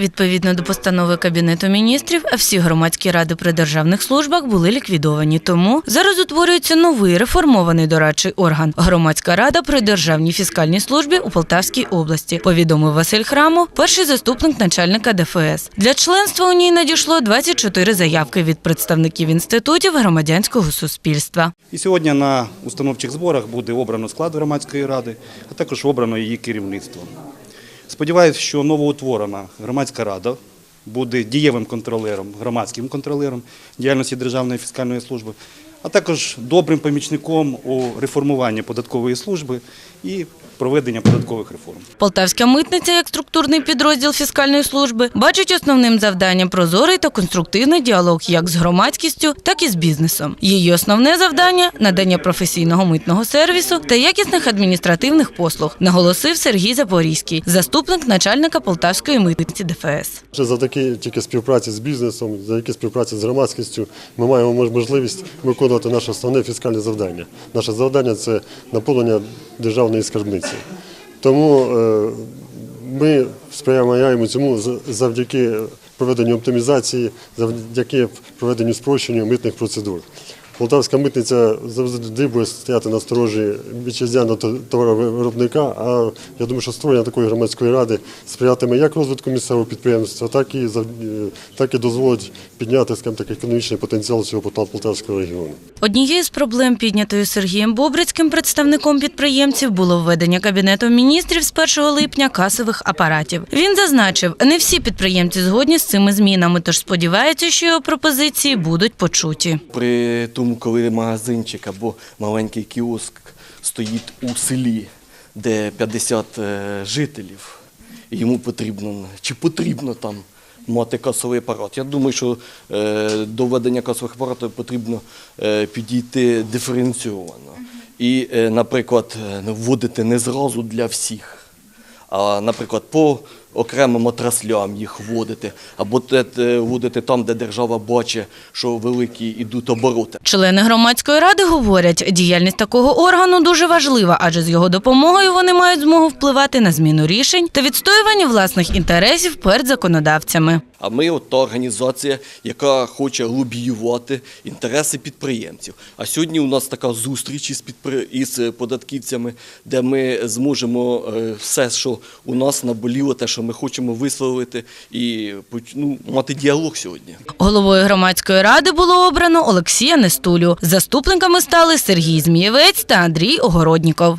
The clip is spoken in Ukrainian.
Відповідно до постанови Кабінету міністрів, всі громадські ради при державних службах були ліквідовані. Тому зараз утворюється новий реформований дорадчий орган громадська рада при державній фіскальній службі у Полтавській області. Повідомив Василь Храмов, перший заступник начальника ДФС. Для членства у ній надійшло 24 заявки від представників інститутів громадянського суспільства. І сьогодні на установчих зборах буде обрано склад громадської ради, а також обрано її керівництво. Сподіваюся, що новоутворена громадська рада буде дієвим контролером, громадським контролером діяльності Державної фіскальної служби, а також добрим помічником у реформуванні податкової служби і проведення податкових реформ. Полтавська митниця, як структурний підрозділ фіскальної служби, бачить основним завданням прозорий та конструктивний діалог як з громадськістю, так і з бізнесом. Її основне завдання надання професійного митного сервісу та якісних адміністративних послуг, наголосив Сергій Запорізький, заступник начальника Полтавської митниці ДФС. Вже завдяки тільки співпраці з бізнесом, завдяки співпраці з громадськістю, ми маємо можливість виконувати наше основне фіскальне завдання. Наше завдання це наповнення державної скарбниці. Тому е, ми сприяємо цьому завдяки проведенню оптимізації, завдяки проведенню спрощення митних процедур. Полтавська митниця завжди буде стояти на сторожі вітчизняного товаровиробника, а я думаю, що створення такої громадської ради сприятиме як розвитку місцевого підприємства, так і, е, так і дозволить підняти скажімо так, економічний потенціал цього Полтав- Полтавського регіону. Однією з проблем, піднятою Сергієм Бобрицьким, представником підприємців, було введення Кабінетом міністрів з 1 липня касових апаратів. Він зазначив, не всі підприємці згодні з цими змінами, тож сподівається, що його пропозиції будуть почуті. При тому, коли магазинчик або маленький кіоск стоїть у селі, де 50 е, жителів, і йому потрібно чи потрібно там мати касовий апарат. Я думаю, що е, до введення касових апаратів потрібно е, підійти диференційовано. І, наприклад, вводити не зразу для всіх а, наприклад, по окремим отраслям їх вводити, або вводити там, де держава бачить, що великі йдуть обороти. Члени громадської ради говорять, діяльність такого органу дуже важлива, адже з його допомогою вони мають змогу впливати на зміну рішень та відстоювання власних інтересів перед законодавцями. А ми от та організація, яка хоче лобіювати інтереси підприємців. А сьогодні у нас така зустріч із, підпри... із податківцями, де ми зможемо е, все, що у нас наболіло, те, що ми хочемо висловити, і ну, мати діалог сьогодні. Головою громадської ради було обрано Олексія Нестулю. Заступниками стали Сергій Змієвець та Андрій Огородніков.